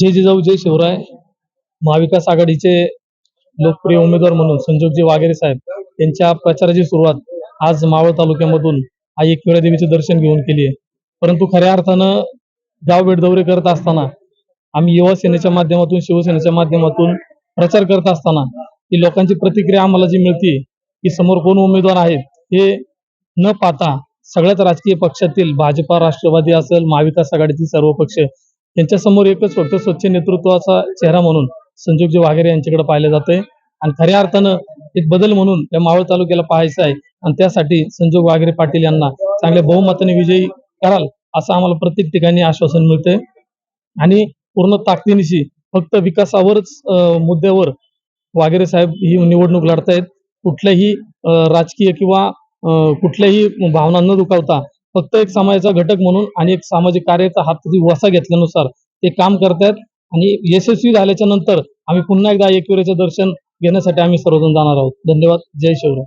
जय जिजाऊ जय शिवराय महाविकास आघाडीचे लोकप्रिय उमेदवार म्हणून संजोगजी वाघेरे साहेब यांच्या प्रचाराची सुरुवात आज मावळ तालुक्यामधून आई एकविरा देवीचे दर्शन घेऊन केली आहे. परंतु खऱ्या अर्थानं गाव भेट दौरे करत असताना आम्ही युवा सेनेच्या माध्यमातून शिवसेनेच्या माध्यमातून प्रचार करत असताना ही लोकांची प्रतिक्रिया आम्हाला जी मिळते की समोर कोण उमेदवार आहेत हे न पाहता सगळ्याच राजकीय पक्षातील भाजपा राष्ट्रवादी असेल महाविकास आघाडीतील सर्व पक्ष यांच्यासमोर एकच फक्त स्वच्छ नेतृत्वाचा चेहरा म्हणून संजोगजी वाघेरे यांच्याकडे पाहिलं जातंय. आणि खऱ्या अर्थानं एक बदल म्हणून या मावळ तालुक्याला पाहायचं आहे. आणि त्यासाठी संजोग वाघेरे पाटील यांना चांगल्या बहुमताने विजयी कराल असं आम्हाला प्रत्येक ठिकाणी आश्वासन मिळतंय. आणि पूर्ण ताकदीनिशी फक्त विकासावरच मुद्द्यावर वाघेरे साहेब ही निवडणूक लढतायत. कुठल्याही अं, राजकीय किंवा अं, कुठल्याही भावना न दुखावता फक्त एक समाजाचा घटक म्हणून आणि एक सामाजिक कार्याचा हाती वसा घेतल्यानुसार ते काम करतायत. आणि यशस्वी झाल्याच्यानंतर आम्ही पुन्हा एकदा एकविरेचं दर्शन घेण्यासाठी आम्ही सर्वजण जाणार आहोत. धन्यवाद. जय शिवराय.